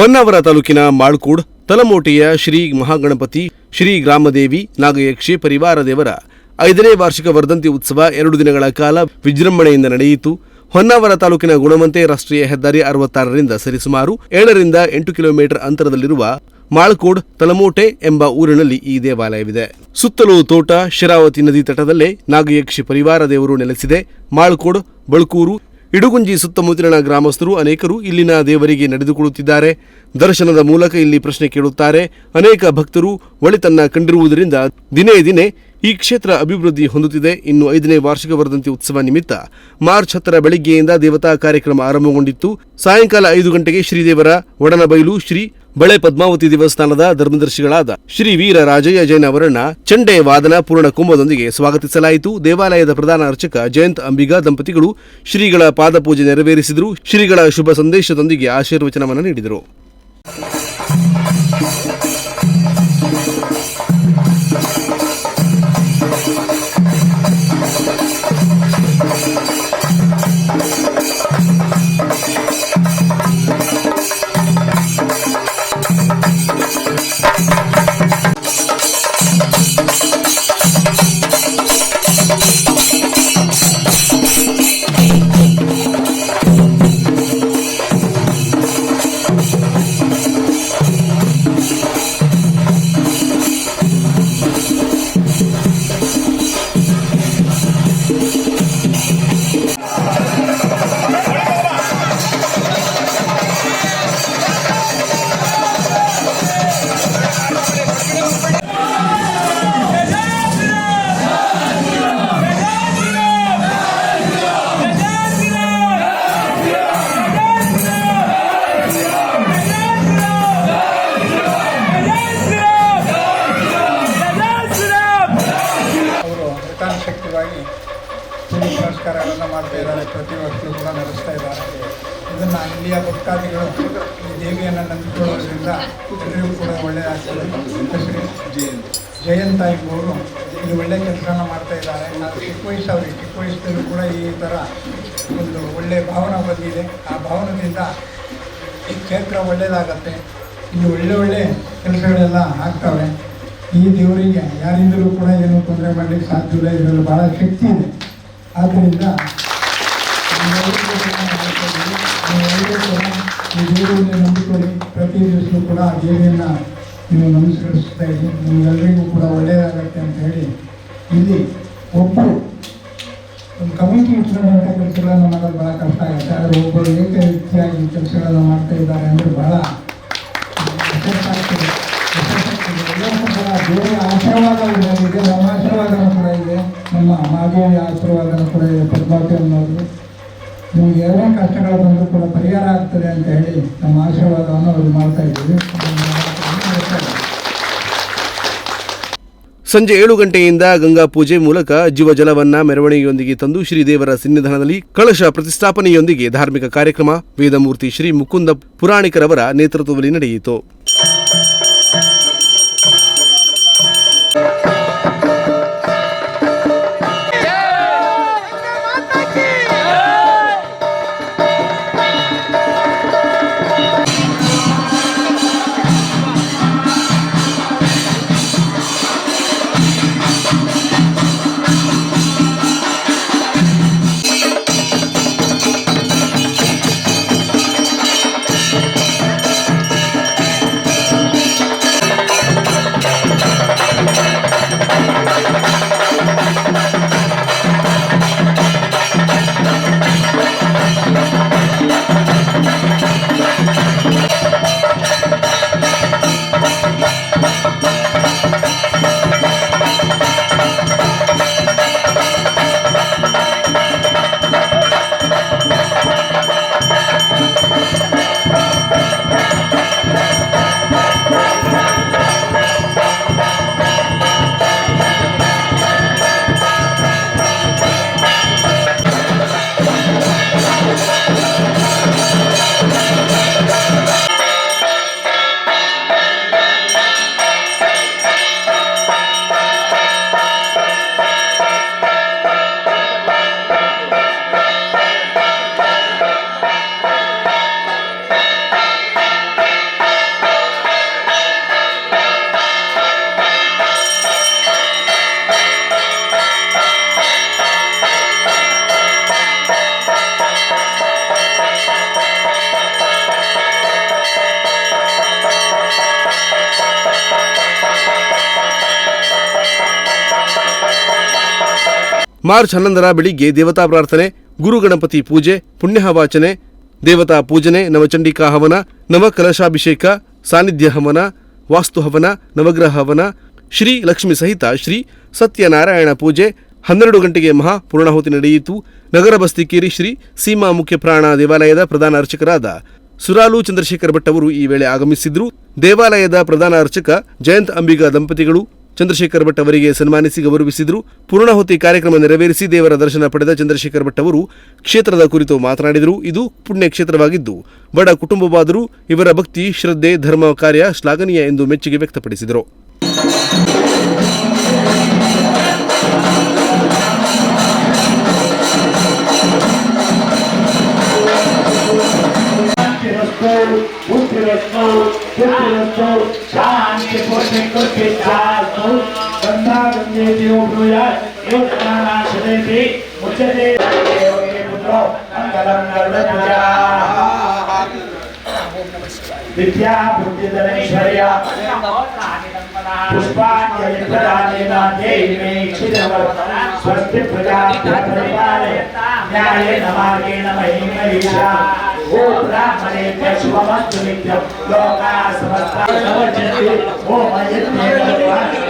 ಹೊನ್ನಾವರ ತಾಲೂಕಿನ ಮಾಳ್ಕೂಡ್, ತಲಮೋಟೆಯ ಶ್ರೀ ಮಹಾಗಣಪತಿ, ಶ್ರೀ ಗ್ರಾಮದೇವಿ, ನಾಗಯಕ್ಷಿ ಪರಿವಾರ ದೇವರ ಐದನೇ ವಾರ್ಷಿಕ ವರ್ಧಂತಿ ಉತ್ಸವ ಎರಡು ದಿನಗಳ ಕಾಲ ವಿಜೃಂಭಣೆಯಿಂದ ನಡೆಯಿತು. ಹೊನ್ನಾವರ ತಾಲೂಕಿನ ಗುಣವಂತೆ ರಾಷ್ಟ್ರೀಯ ಹೆದ್ದಾರಿ ಅರವತ್ತಾರರಿಂದ ಸರಿಸುಮಾರು ಏಳರಿಂದ ಎಂಟು ಕಿಲೋಮೀಟರ್ ಅಂತರದಲ್ಲಿರುವ ಮಾಳ್ಕೋಡ್, ತಲಮೋಟೆ ಎಂಬ ಊರಿನಲ್ಲಿ ಈ ದೇವಾಲಯವಿದೆ. ಸುತ್ತಲೂ ತೋಟ, ಶಿರಾವತಿ ನದಿ ತಟದಲ್ಲೇ ನಾಗಯಕ್ಷಿ ಪರಿವಾರ ದೇವರು ನೆಲೆಸಿದೆ. ಮಾಳ್ಕೋಡ್, ಬಳ್ಕೂರು ಇಡುಗುಂಜಿ ಸುತ್ತಮುತ್ತಲಿನ ಗ್ರಾಮಸ್ಥರು ಅನೇಕರು ಇಲ್ಲಿನ ದೇವರಿಗೆ ನಡೆದುಕೊಳ್ಳುತ್ತಿದ್ದಾರೆ. ದರ್ಶನದ ಮೂಲಕ ಇಲ್ಲಿ ಪ್ರಶ್ನೆ ಕೇಳುತ್ತಾರೆ. ಅನೇಕ ಭಕ್ತರು ಒಳಿತನ್ನ ಕಂಡಿರುವುದರಿಂದ ದಿನೇ ದಿನೇ ಈ ಕ್ಷೇತ್ರ ಅಭಿವೃದ್ಧಿ ಹೊಂದುತ್ತಿದೆ. ಇನ್ನು ಐದನೇ ವಾರ್ಷಿಕ ವರದಂತಿ ಉತ್ಸವ ನಿಮಿತ್ತ ಮಾರ್ಚ್ ಹತ್ತರ ಬೆಳಿಗ್ಗೆಯಿಂದ ದೇವತಾ ಕಾರ್ಯಕ್ರಮ ಆರಂಭಗೊಂಡಿತ್ತು. ಸಾಯಂಕಾಲ ಐದು ಗಂಟೆಗೆ ಶ್ರೀದೇವರ, ಒಡನಬೈಲು, ಶ್ರೀ ಬಳೆ ಪದ್ಮಾವತಿ ದೇವಸ್ಥಾನದ ಧರ್ಮದರ್ಶಿಗಳಾದ ಶ್ರೀ ವೀರ ರಾಜಯ್ಯ ಜೈನ್ ಅವರನ್ನ ಚಂಡೆ ವಾದನ ಪೂರ್ಣ ಕುಂಭದೊಂದಿಗೆ ಸ್ವಾಗತಿಸಲಾಯಿತು. ದೇವಾಲಯದ ಪ್ರಧಾನ ಅರ್ಚಕ ಜಯಂತ್ ಅಂಬಿಗಾ ದಂಪತಿಗಳು ಶ್ರೀಗಳ ಪಾದಪೂಜೆ ನೆರವೇರಿಸಿದರು. ಶ್ರೀಗಳ ಶುಭ ಸಂದೇಶದೊಂದಿಗೆ ಆಶೀರ್ವಚನವನ್ನು ನೀಡಿದರು. ಇದ್ದಾರೆ, ಪ್ರತಿ ವರ್ಷವೂ ಕೂಡ ನಡೆಸ್ತಾ ಇದ್ದಾರೆ. ಇದನ್ನು ಇಲ್ಲಿಯ ಭಕ್ತಾದಿಗಳು ಈ ದೇವಿಯನ್ನು ನಂಬಿಕೊಳ್ಳೋದ್ರಿಂದ ಎಲ್ಲರಿಗೂ ಕೂಡ ಒಳ್ಳೆಯದಾಗ್ತದೆ ಹೆಸರು ಜಯಂತ ಎಂಬುವರು ಇಲ್ಲಿ ಒಳ್ಳೆಯ ಕೆಲಸನ ಮಾಡ್ತಾ ಇದ್ದಾರೆ. ನಾವು ಚಿಕ್ಕ ವಯಸ್ಸವ್ರಿಗೆ ಚಿಕ್ಕ ವಯಸ್ಸಲ್ಲೂ ಕೂಡ ಈ ಥರ ಒಂದು ಒಳ್ಳೆಯ ಭಾವನೆ ಬಂದಿದೆ. ಆ ಭಾವನದಿಂದ ಈ ಕ್ಷೇತ್ರ ಒಳ್ಳೆಯದಾಗತ್ತೆ ಇಲ್ಲಿ ಒಳ್ಳೆ ಒಳ್ಳೆ ಕೆಲಸಗಳೆಲ್ಲ ಆಗ್ತವೆ. ಈ ದೇವರಿಗೆ ಯಾರಿಂದಲೂ ಕೂಡ ಏನು ತೊಂದರೆ ಮಾಡಲಿಕ್ಕೆ ಸಾಧ್ಯವಿಲ್ಲ ಇದರಲ್ಲಿ ಭಾಳ ಶಕ್ತಿ ಇದೆ. ಆದ್ದರಿಂದ ದೇವರನ್ನೇ ನಂಬಿಕೊಂಡು ಪ್ರತಿ ದಿವಸವೂ ಕೂಡ ಆ ನೀವು ನಮಸ್ಕರಿಸ್ತಾ ಇದ್ದೀರಿ ನಿಮಗೆಲ್ಲರಿಗೂ ಕೂಡ ಒಳ್ಳೆಯದಾಗತ್ತೆ ಅಂತ ಹೇಳಿ ಇಲ್ಲಿ ಒಬ್ಬರು ಒಂದು ಕಮಿಟಿ ಇಟ್ಕೊಂಡಂಥ ಕೆಲಸಗಳನ್ನು ಮಾಡೋದು ಭಾಳ ಕಷ್ಟ ಆಗುತ್ತೆ ಆದರೆ ಒಬ್ಬರು ಏಕ ರೀತಿಯಾಗಿ ಕೆಲಸಗಳನ್ನು ಮಾಡ್ತಾ ಇದ್ದಾರೆ ಅಂದರೆ ಭಾಳ. ಎಲ್ಲರಿಗೂ ನಮ್ಮ ಆಶೀರ್ವಾದನೂ ಕೂಡ ಇದೆ ನಮ್ಮ ಮಾದೇವಿಯ ಆಶೀರ್ವಾದನೂ ಕೂಡ ಇದೆ ಪದ್ಮಾವತಿ ಅನ್ನೋದು ನಿಮ್ಗೆ ಏನೇ ಕಷ್ಟಗಳು ಬಂದರೂ ಕೂಡ ಪರಿಹಾರ ಆಗ್ತದೆ ಅಂತ ಹೇಳಿ ನಮ್ಮ ಆಶೀರ್ವಾದವನ್ನು ಅವ್ರಿಗೆ ಮಾಡ್ತಾ ಇದ್ದೀವಿ. ಸಂಜೆ ಏಳು ಗಂಟೆಯಿಂದ ಗಂಗಾ ಪೂಜೆ ಮೂಲಕ ಜೀವಜಲವನ್ನ ಮೆರವಣಿಗೆಯೊಂದಿಗೆ ತಂದು ಶ್ರೀದೇವರ ಸನ್ನಿಧಾನದಲ್ಲಿ ಕಳಶ ಪ್ರತಿಷ್ಠಾಪನೆಯೊಂದಿಗೆ ಧಾರ್ಮಿಕ ಕಾರ್ಯಕ್ರಮ ವೇದಮೂರ್ತಿ ಶ್ರೀ ಮುಕುಂದ ಪುರಾಣಿಕರವರ ನೇತೃತ್ವದಲ್ಲಿ ನಡೆಯಿತು. ಮಾರ್ಚ್ ಹನ್ನೊಂದರ ಬೆಳಿಗ್ಗೆ ದೇವತಾ ಪ್ರಾರ್ಥನೆ, ಗುರು ಗಣಪತಿ ಪೂಜೆ, ಪುಣ್ಯಹವಾಚನೆ, ದೇವತಾ ಪೂಜನೆ, ನವಚಂಡಿಕಾ ಹವನ, ನವಕಲಶಾಭಿಷೇಕ, ಸಾನ್ನಿಧ್ಯ ಹವನ, ವಾಸ್ತು ಹವನ, ನವಗ್ರಹ ಹವನ, ಶ್ರೀ ಲಕ್ಷ್ಮಿ ಸಹಿತ ಶ್ರೀ ಸತ್ಯನಾರಾಯಣ ಪೂಜೆ, ಹನ್ನೆರಡು ಗಂಟೆಗೆ ಮಹಾ ಪೂರ್ಣಾಹುತಿ ನಡೆಯಿತು. ನಗರ ಬಸ್ತಿಕೇರಿ ಶ್ರೀ ಸೀಮಾ ಮುಖ್ಯ ಪ್ರಾಣ ದೇವಾಲಯದ ಪ್ರಧಾನ ಅರ್ಚಕರಾದ ಸುರಾಲು ಚಂದ್ರಶೇಖರ್ ಭಟ್ ಅವರು ಈ ವೇಳೆ ಆಗಮಿಸಿದ್ರು. ದೇವಾಲಯದ ಪ್ರಧಾನ ಅರ್ಚಕ ಜಯಂತ್ ಅಂಬಿಗಾ ದಂಪತಿಗಳು ಚಂದ್ರಶೇಖರ್ ಭಟ್ ಅವರಿಗೆ ಸನ್ಮಾನಿಸಿ ಗೌರವಿಸಿದರು ಪೂರ್ಣಾಹುತಿ ಕಾರ್ಯಕ್ರಮ ನೆರವೇರಿಸಿ ದೇವರ ದರ್ಶನ ಪಡೆದ ಚಂದ್ರಶೇಖರ್ ಭಟ್ ಅವರು ಕ್ಷೇತ್ರದ ಕುರಿತು ಮಾತನಾಡಿದರು ಇದು ಪುಣ್ಯ ಕ್ಷೇತ್ರವಾಗಿದ್ದು ಬಡ ಕುಟುಂಬವಾದರೂ ಇವರ ಭಕ್ತಿ ಶ್ರದ್ಧೆ ಧರ್ಮ ಕಾರ್ಯ ಶ್ಲಾಘನೀಯ ಎಂದು ಮೆಚ್ಚುಗೆ ವ್ಯಕ್ತಪಡಿಸಿದರು ಶಾಂತಿರಸ್ತು बहु गंगा गंगे देव ब्रूयात् यो जनाना शदेति मुच्यते देवगे पुत्रो मङ्गलं नर्वद्विजाः विद्या बुद्धिधनेश्वर्या पुष्पाञ्जलि प्रदानेन देहि मे क्षिरवर्तन स्वस्ति प्रजा परिपालय न्यायेन मार्गेण महीम ईशा ब्राह्मणेभ्य शुभमस्तु नित्यं लोकाः समस्ताः समर्जन्ति ओम यज्ञेन भगवान्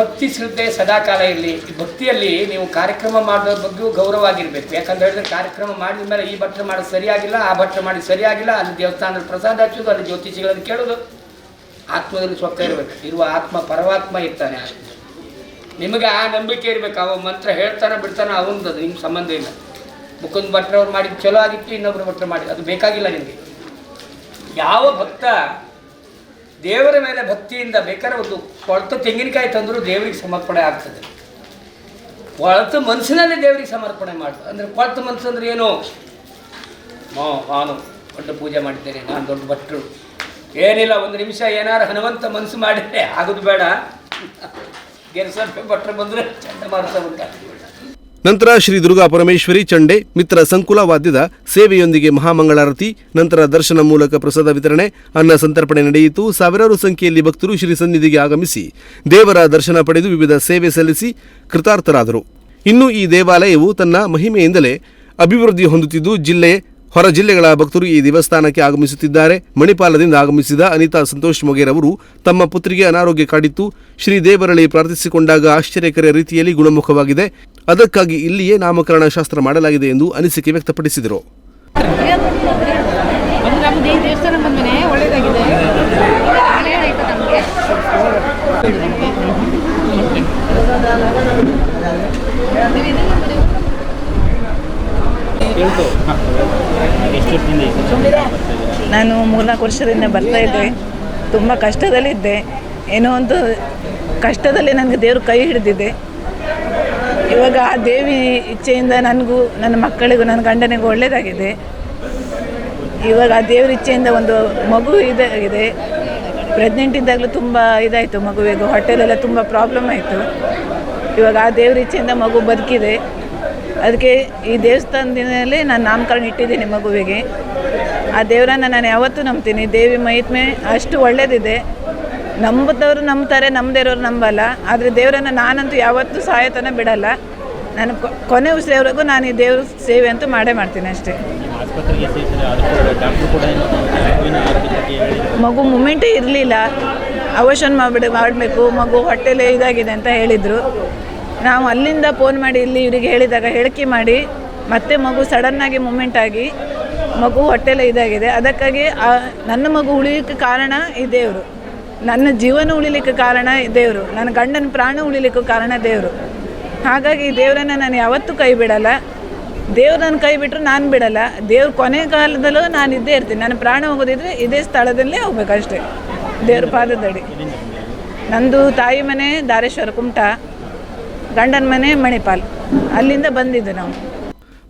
ಭಕ್ತಿ ಶ್ರದ್ಧೆ ಸದಾಕಾಲ ಇರಲಿ. ಭಕ್ತಿಯಲ್ಲಿ ನೀವು ಕಾರ್ಯಕ್ರಮ ಮಾಡೋದ್ರ ಬಗ್ಗೆಯೂ ಗೌರವ ಆಗಿರ್ಬೇಕು ಯಾಕಂತ ಹೇಳಿದ್ರೆ ಕಾರ್ಯಕ್ರಮ ಮಾಡಿದ ಮೇಲೆ ಈ ಭಟ್ರು ಮಾಡೋದು ಸರಿಯಾಗಿಲ್ಲ, ಆ ಭಟ್ರು ಮಾಡಿ ಸರಿಯಾಗಿಲ್ಲ, ಅಲ್ಲಿ ದೇವಸ್ಥಾನದಲ್ಲಿ ಪ್ರಸಾದ ಹಚ್ಚೋದು ಅಲ್ಲಿ ಜ್ಯೋತಿಷಿಗಳನ್ನು ಕೇಳೋದು ಆತ್ಮದಲ್ಲಿ ಸ್ವಪ್ನ ಇರಬೇಕು. ಇರುವ ಆತ್ಮ ಪರಮಾತ್ಮ ಇರ್ತಾನೆ ನಿಮಗೆ ಆ ನಂಬಿಕೆ ಇರಬೇಕು. ಅವ ಮಂತ್ರ ಹೇಳ್ತಾನೆ ಬಿಡ್ತಾನೆ ಅವನದು ನಿಮ್ಮ ಸಂಬಂಧ ಇಲ್ಲ. ಮುಕುಂದ್ ಭಟ್ರವ್ರು ಮಾಡಿದ್ದು ಚಲೋ ಆಗಿತ್ತು, ಇನ್ನೊಬ್ರು ಭಟ್ರು ಮಾಡಿ ಅದು ಬೇಕಾಗಿಲ್ಲ ನಿಮಗೆ. ಯಾವ ಭಕ್ತ ದೇವರ ಮೇಲೆ ಭಕ್ತಿಯಿಂದ ಬೇಕಾದ್ರೆ ಒಂದು ಕೊಳತು ತೆಂಗಿನಕಾಯಿ ತಂದರೂ ದೇವರಿಗೆ ಸಮರ್ಪಣೆ ಆಗ್ತದೆ. ಕೊಳತು ಮನಸ್ಸಿನಲ್ಲಿ ದೇವರಿಗೆ ಸಮರ್ಪಣೆ ಮಾಡ್ತಾರೆ ಅಂದರೆ ಕೊಳತು ಮನಸ್ಸು ಅಂದ್ರೆ ಏನು? ನಾನು ದೊಡ್ಡ ಪೂಜೆ ಮಾಡಿದ್ದೇನೆ, ನಾನು ದೊಡ್ಡ ಭಟ್ರು ಏನಿಲ್ಲ, ಒಂದು ನಿಮಿಷ ಏನಾರು ಹನುಮಂತ ಮನಸ್ಸು ಮಾಡಿದರೆ ಆಗೋದು ಬೇಡ. ಗೆಲ್ಸ ಭಟ್ರು ಬಂದರೆ ಚಂಡಮಾರುತ ಉಂಟಾಗ್ತದೆ. ನಂತರ ಶ್ರೀ ದುರ್ಗಾ ಪರಮೇಶ್ವರಿ ಚಂಡೆ, ಮಿತ್ರ ಸಂಕುಲ ವಾದ್ಯದ ಸೇವೆಯೊಂದಿಗೆ ಮಹಾಮಂಗಳಾರತಿ, ನಂತರ ದರ್ಶನ ಮೂಲಕ ಪ್ರಸಾದ ವಿತರಣೆ, ಅನ್ನ ಸಂತರ್ಪಣೆ ನಡೆಯಿತು. ಸಾವಿರಾರು ಸಂಖ್ಯೆಯಲ್ಲಿ ಭಕ್ತರು ಶ್ರೀ ಸನ್ನಿಧಿಗೆ ಆಗಮಿಸಿ, ದೇವರ ದರ್ಶನ ಪಡೆದು ವಿವಿಧ ಸೇವೆ ಸಲ್ಲಿಸಿ ಕೃತಾರ್ಥರಾದರು. ಇನ್ನು ಈ ದೇವಾಲಯವು ತನ್ನ ಮಹಿಮೆಯಿಂದಲೇ ಅಭಿವೃದ್ಧಿ ಹೊಂದುತ್ತಿದ್ದು, ಜಿಲ್ಲೆ, ಹೊರ ಜಿಲ್ಲೆಗಳ ಭಕ್ತರು ಈ ದೇವಸ್ಥಾನಕ್ಕೆ ಆಗಮಿಸುತ್ತಿದ್ದಾರೆ. ಮಣಿಪಾಲದಿಂದ ಆಗಮಿಸಿದ ಅನಿತಾ ಸಂತೋಷ್ ಮೊಗೇರ್ ಅವರು ತಮ್ಮ ಪುತ್ರಿಗೆ ಅನಾರೋಗ್ಯ ಕಾಡಿತ್ತು. ಶ್ರೀ ದೇವರಲ್ಲಿ ಪ್ರಾರ್ಥಿಸಿಕೊಂಡಾಗ ಆಶ್ಚರ್ಯಕರ ರೀತಿಯಲ್ಲಿ ಗುಣಮುಖವಾಗಿದೆ. ಅದಕ್ಕಾಗಿ ಇಲ್ಲಿಯೇ ನಾಮಕರಣ ಶಾಸ್ತ್ರ ಮಾಡಲಾಗಿದೆ ಎಂದು ಅನಿಸಿಕೆ ವ್ಯಕ್ತಪಡಿಸಿದರು. ನಾನು ಮೂರ್ನಾಲ್ಕು ವರ್ಷದಿಂದ ಬರ್ತಾ ಇದ್ದೆ. ತುಂಬ ಕಷ್ಟದಲ್ಲಿದ್ದೆ. ಏನೋ ಒಂದು ಕಷ್ಟದಲ್ಲಿ ನನಗೆ ದೇವರು ಕೈ ಹಿಡಿದಿದೆ. ಇವಾಗ ಆ ದೇವಿ ಇಚ್ಛೆಯಿಂದ ನನಗೂ, ನನ್ನ ಮಕ್ಕಳಿಗೂ, ನನ್ನ ಗಂಡನಿಗೂ ಒಳ್ಳೆಯದಾಗಿದೆ ಇವಾಗ ಆ ದೇವ್ರ ಇಚ್ಛೆಯಿಂದ ಒಂದು ಮಗು ಇದಾಗಿದೆ. ಪ್ರೆಗ್ನೆಂಟ್ ಇದ್ದಾಗಲೂ ತುಂಬ ಇದಾಯಿತು ಮಗುವಿಗೆ ಹೊಟ್ಟೆಲೆಲ್ಲ ತುಂಬ ಪ್ರಾಬ್ಲಮ್ ಆಯಿತು. ಇವಾಗ ಆ ದೇವ್ರ ಇಚ್ಛೆಯಿಂದ ಮಗು ಬದುಕಿದೆ. ಅದಕ್ಕೆ ಈ ದೇವಸ್ಥಾನದಿಂದಲೇ ನಾನು ನಾಮಕರಣ ಇಟ್ಟಿದ್ದೀನಿ ಮಗುವಿಗೆ. ಆ ದೇವರನ್ನು ನಾನು ಯಾವತ್ತೂ ನಂಬ್ತೀನಿ. ದೇವಿ ಮಹಿತ್ಮೆ ಅಷ್ಟು ಒಳ್ಳೇದಿದೆ. ನಂಬದವರು ನಂಬ್ತಾರೆ ನಂಬದಿರೋರು ನಂಬಲ್ಲ. ಆದರೆ ದೇವರನ್ನ ನಾನಂತೂ ಯಾವತ್ತೂ ಸಹಾಯತನ ಬಿಡಲ್ಲ. ನಾನು ಕೊನೆ ಉಸಿರೆವರೆಗೂ ನಾನು ಈ ದೇವ್ರ ಸೇವೆ ಅಂತೂ ಮಾಡೇ ಮಾಡ್ತೀನಿ ಅಷ್ಟೇ. ಮಗು ಮೂಮೆಂಟೇ ಇರಲಿಲ್ಲ. ಅವಶನ್ ಮಾಡಿಬಿಡ ಮಾಡಬೇಕು. ಮಗು ಹೊಟ್ಟೆಲೆ ಇದಾಗಿದೆ ಅಂತ ಹೇಳಿದರು. ನಾವು ಅಲ್ಲಿಂದ ಫೋನ್ ಮಾಡಿ ಇಲ್ಲಿ ಇವರಿಗೆ ಹೇಳಿದಾಗ ಹೇಳಿಕೆ ಮಾಡಿ ಮತ್ತೆ ಮಗು ಸಡನ್ನಾಗಿ ಮೂಮೆಂಟ್ ಆಗಿ ಮಗು ಹೊಟ್ಟೆಲೆ ಇದಾಗಿದೆ. ಅದಕ್ಕಾಗಿ ನನ್ನ ಮಗು ಉಳಿಯೋಕ್ಕೆ ಕಾರಣ ಈ ದೇವರು. ನನ್ನ ಜೀವನ ಉಳಿಲಿಕ್ಕೆ ಕಾರಣ ದೇವರು. ನನ್ನ ಗಂಡನ ಪ್ರಾಣ ಉಳಿಲಿಕ್ಕೂ ಕಾರಣ ದೇವರು. ಹಾಗಾಗಿ ದೇವರನ್ನು ನಾನು ಯಾವತ್ತೂ ಕೈ ಬಿಡಲ್ಲ. ದೇವ್ರು ಕೈ ಬಿಟ್ಟರು ನಾನು ಬಿಡಲ್ಲ. ದೇವ್ರ ಕೊನೆ ಕಾಲದಲ್ಲೂ ನಾನು ಇದ್ದೇ ಇರ್ತೀನಿ. ನನ್ನ ಪ್ರಾಣ ಹೋಗೋದಿದ್ರೆ ಇದೇ ಸ್ಥಳದಲ್ಲೇ ಹೋಗ್ಬೇಕಷ್ಟೇ. ದೇವ್ರ ಪಾದದಡಿ. ನಂದು ತಾಯಿ ಮನೆ ದಾರೇಶ್ವರ ಕುಮಟ, ಗಂಡನ ಮನೆ ಮಣಿಪಾಲ್. ಅಲ್ಲಿಂದ ಬಂದಿದ್ದು ನಾವು.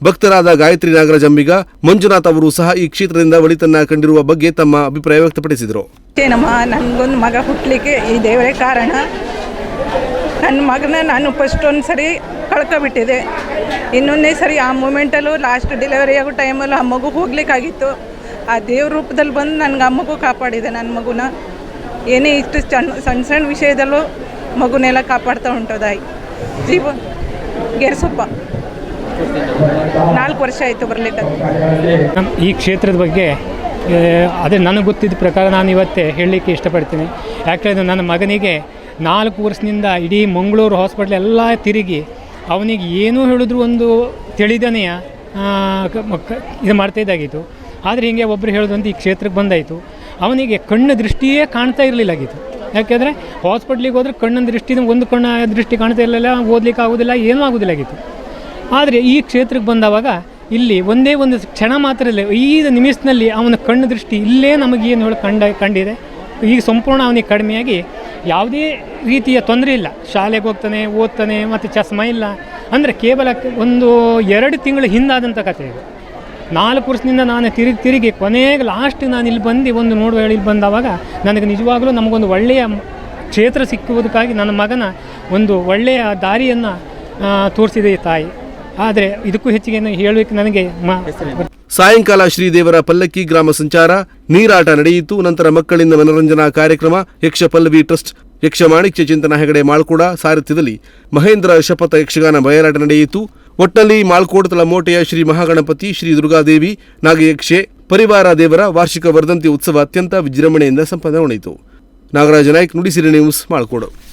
ಭಕ್ತರಾದ ಗಾಯತ್ರಿ ನಾಗರಾಜ್ ಅಂಬಿಗ, ಮಂಜುನಾಥ್ ಅವರು ಸಹ ಈ ಕ್ಷೇತ್ರದಿಂದ ಒಳಿತನ್ನ ಕಂಡಿರುವ ಬಗ್ಗೆ ತಮ್ಮ ಅಭಿಪ್ರಾಯ ವ್ಯಕ್ತಪಡಿಸಿದರು. ನಮ್ಮ ಮಗ ಹುಟ್ಟಲಿಕ್ಕೆ ಈ ದೇವರೇ ಕಾರಣ. ನನ್ನ ಮಗನ ನಾನು ಫಸ್ಟ್ ಒಂದು ಸರಿ ಕಳ್ಕೊಬಿಟ್ಟಿದೆ. ಇನ್ನೊಂದೇ ಸರಿ ಆ ಮೂಮೆಂಟಲ್ಲೂ ಲಾಸ್ಟ್ ಡೆಲಿವರಿ ಆಗೋ ಟೈಮಲ್ಲೂ ಆ ಮಗು ಹೋಗ್ಲಿಕ್ಕಾಗಿತ್ತು. ಆ ದೇವ್ರ ರೂಪದಲ್ಲಿ ಬಂದು ನನಗೆ ಆ ಮಗು ಕಾಪಾಡಿದೆ ನನ್ನ ಮಗುನ. ಏನೇ ಇಷ್ಟು ಸಣ್ಣ ಸಣ್ಣ ಸಣ್ಣ ವಿಷಯದಲ್ಲೂ ಮಗುನೆಲ್ಲ ಕಾಪಾಡ್ತಾ ಉಂಟೋದಾಯಿ ಜೀವ, ಗೆರ್ಸಪ್ಪ. ನಾಲ್ಕು ವರ್ಷ ಆಯಿತು ಬರಲಿಕ್ಕೆ. ನಮ್ಮ ಈ ಕ್ಷೇತ್ರದ ಬಗ್ಗೆ ಅದೇ ನನಗೆ ಗೊತ್ತಿದ್ದ ಪ್ರಕಾರ ನಾನು ಇವತ್ತೇ ಹೇಳಲಿಕ್ಕೆ ಇಷ್ಟಪಡ್ತೀನಿ. ಯಾಕಂದರೆ ನನ್ನ ಮಗನಿಗೆ ನಾಲ್ಕು ವರ್ಷದಿಂದ ಇಡೀ ಮಂಗಳೂರು ಹಾಸ್ಪಿಟ್ಲ್ ಎಲ್ಲ ತಿರುಗಿ ಅವನಿಗೆ ಏನೂ ಹೇಳಿದ್ರು ಒಂದು ತಿಳಿದನೆಯ ಇದು ಮಾಡ್ತಾ ಇದ್ದಾಗಿತ್ತು. ಆದರೆ ಹೀಗೆ ಒಬ್ಬರು ಹೇಳೋದಂತ ಈ ಕ್ಷೇತ್ರಕ್ಕೆ ಬಂದಾಯಿತು. ಅವನಿಗೆ ಕಣ್ಣು ದೃಷ್ಟಿಯೇ ಕಾಣ್ತಾ ಇರಲಿಲ್ಲಾಗಿತ್ತು. ಯಾಕೆಂದರೆ ಹಾಸ್ಪಿಟ್ಲಿಗೆ ಹೋದ್ರೆ ಕಣ್ಣಿನ ದೃಷ್ಟಿ ಒಂದು ಕಣ್ಣ ದೃಷ್ಟಿ ಕಾಣ್ತಾ ಇರಲಿಲ್ಲ, ಓದಲಿಕ್ಕೆ ಆಗೋದಿಲ್ಲ, ಏನೂ ಆಗೋದಿಲ್ಲಾಗಿತ್ತು. ಆದರೆ ಈ ಕ್ಷೇತ್ರಕ್ಕೆ ಬಂದವಾಗ ಇಲ್ಲಿ ಒಂದೇ ಒಂದು ಕ್ಷಣ ಮಾತ್ರ ಇಲ್ಲ. ಈ ನಿಮಿಷದಲ್ಲಿ ಅವನ ಕಣ್ಣು ದೃಷ್ಟಿ ಇಲ್ಲೇ ನಮಗೇನು ಹೇಳಿ ಕಂಡ ಕಂಡಿದೆ. ಈಗ ಸಂಪೂರ್ಣ ಅವನಿಗೆ ಕಡಿಮೆಯಾಗಿ ಯಾವುದೇ ರೀತಿಯ ತೊಂದರೆ ಇಲ್ಲ. ಶಾಲೆಗೆ ಹೋಗ್ತಾನೆ, ಓದ್ತಾನೆ, ಮತ್ತು ಚಸ್ಮ ಇಲ್ಲ. ಅಂದರೆ ಕೇವಲ ಒಂದು ಎರಡು ತಿಂಗಳು ಹಿಂದಾದಂಥ ಕಥೆ ಇದು. ನಾಲ್ಕು ವರ್ಷದಿಂದ ನಾನು ತಿರುಗಿ ತಿರುಗಿ ಕೊನೆಗೆ ಲಾಸ್ಟ್ ನಾನು ಇಲ್ಲಿ ಬಂದು ಒಂದು ನೋಡುವ ಹೇಳಿ ಇಲ್ಲಿ ಬಂದವಾಗ ನನಗೆ ನಿಜವಾಗಲೂ ನಮಗೊಂದು ಒಳ್ಳೆಯ ಕ್ಷೇತ್ರ ಸಿಕ್ಕುವುದಕ್ಕಾಗಿ ನನ್ನ ಮಗನ ಒಂದು ಒಳ್ಳೆಯ ದಾರಿಯನ್ನು ತೋರಿಸಿದೆ ಈ ತಾಯಿ. ಆದರೆ ಇದಕ್ಕೂ ಹೆಚ್ಚಿಗೆ ಹೇಳಲಿಕ್ಕೆ ನನಗೆ ಸಾಯಂಕಾಲ ಶ್ರೀದೇವರ ಪಲ್ಲಕ್ಕಿ ಗ್ರಾಮ ಸಂಚಾರ. ನೀರಾಟ ನಡೆಯಿತು. ನಂತರ ಮಕ್ಕಳಿಂದ ಮನರಂಜನಾ ಕಾರ್ಯಕ್ರಮ. ಯಕ್ಷ ಪಲ್ಲವಿ ಟ್ರಸ್ಟ್, ಯಕ್ಷ ಮಾಣಿಕ್ಯ ಚಿಂತನ ಹೆಗಡೆ ಮಾಳ್ಕೋಡ ಸಾರಥ್ಯದಲ್ಲಿ. ಮಹೇಂದ್ರ ಶಪಥ ಯಕ್ಷಗಾನ ಬಯಲಾಟ ನಡೆಯಿತು. ಒಟ್ಟಲ್ಲಿ ಮಾಳ್ಕೋಡ್ ತಳಮೋಟೆಯ ಶ್ರೀ ಮಹಾಗಣಪತಿ, ಶ್ರೀ ದುರ್ಗಾದೇವಿ ನಾಗಯಕ್ಷೆ ಪರಿವಾರ ದೇವರ ವಾರ್ಷಿಕ ವರ್ಧಂತಿ ಉತ್ಸವ ಅತ್ಯಂತ ವಿಜೃಂಭಣೆಯಿಂದ ಸಂಪನ್ನಗೊಂಡಿತು. ನಾಗರಾಜ ನಾಯ್ಕ್, ನುಡಿಸಿರಿ ನ್ಯೂಸ್, ಮಾಳ್ಕೋಡು.